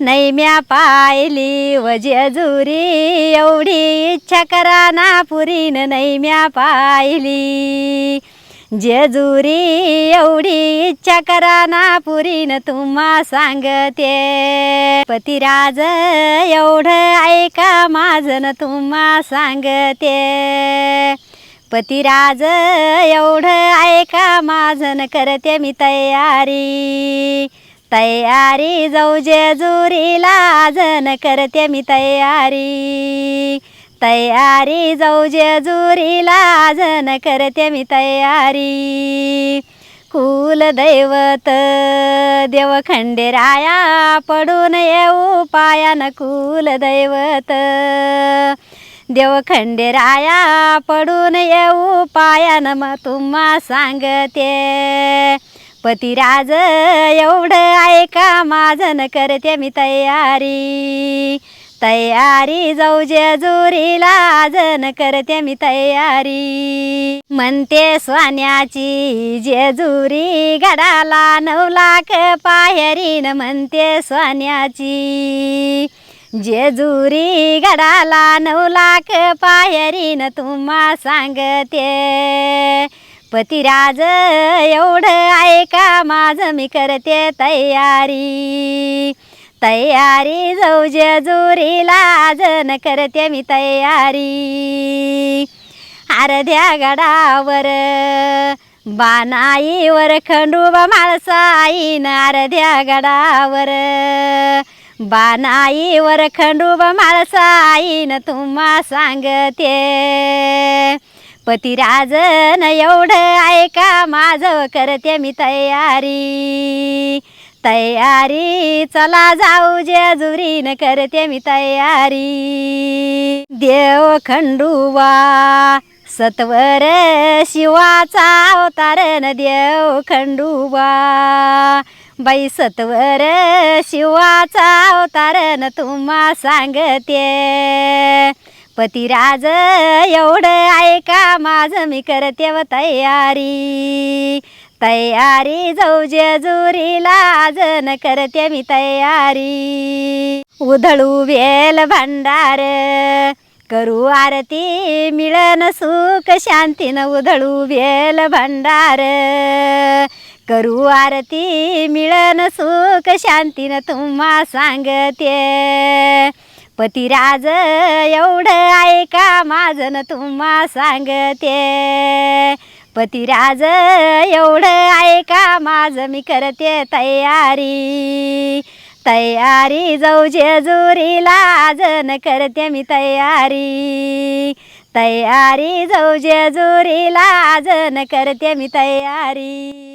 नाही म्या पाहिली व जेजुरी एवढी इच्छा करा ना पुरीन नाही म्या पाहिली जेजुरी एवढी इच्छा करा ना पुरीन तुम्हा सांगते. पतिराज एवढं ऐका माझन तुम्हा सांगते. पतिराज एवढं ऐका माझन करते मी तयारी. तयारी जाऊ जेजुरीला जन करते मी तयारी. तयारी जाऊ जेजुरीला जन करते मी तयारी. कुलदैवत देव खंडेराया पडून येऊ पायान कुलदैवत देव खंडेराया पडून येऊ पायान मग तुम्हा सांगते. पतिराज एवढं ऐका माझन करते मी तयारी. तयारी जाऊ जेजुरीला आजन करते मी तयारी. म्हणते सोन्याची जेजुरी गडाला नऊ लाख पायरीन. म्हणते सोन्याची जेजुरी गडाला नऊ लाख पायरीन. तुम्हा सांगते पतिराज एवढं ऐका माझं? मी करते तयारी. तयारी जाऊ जेजुरीला न करते मी तयारी. अर्ध्या गडावर बानाईवर खंडूबा न अर्ध्या गडावर बानाईवर खंडूबा माळसाईन तुम्हा सांगते. पतिराजन एवढं ऐका माझं करते मी तयारी. तयारी चला जाऊ जेजुरीन करते मी तयारी. देव खंडुवा सत्वर शिवाचा अवतारन देव खंडुवा. बाई सत्वर शिवाचा अवतारन तुम्हा सांगते. पतिराज एवढं ऐका माझं? मी करते व तयारी. तयारी जाऊ जेजुरीला न करते मी तयारी. उधळू वेल भंडार करू आरती मिळन सुख शांतीनं उधळू वेल भंडार. करू आरती मिळन सुख शांतीनं तुम्हा सांगते. पतिराज एवढं ऐका माझन तुम्हा सांगते? पतिराज एवढं ऐका माझं मी करते तयारी? तयारी जाऊ जेजुरीला जन करते मी तयारी. तयारी जाऊ जेजुरीला जन करते मी तयारी.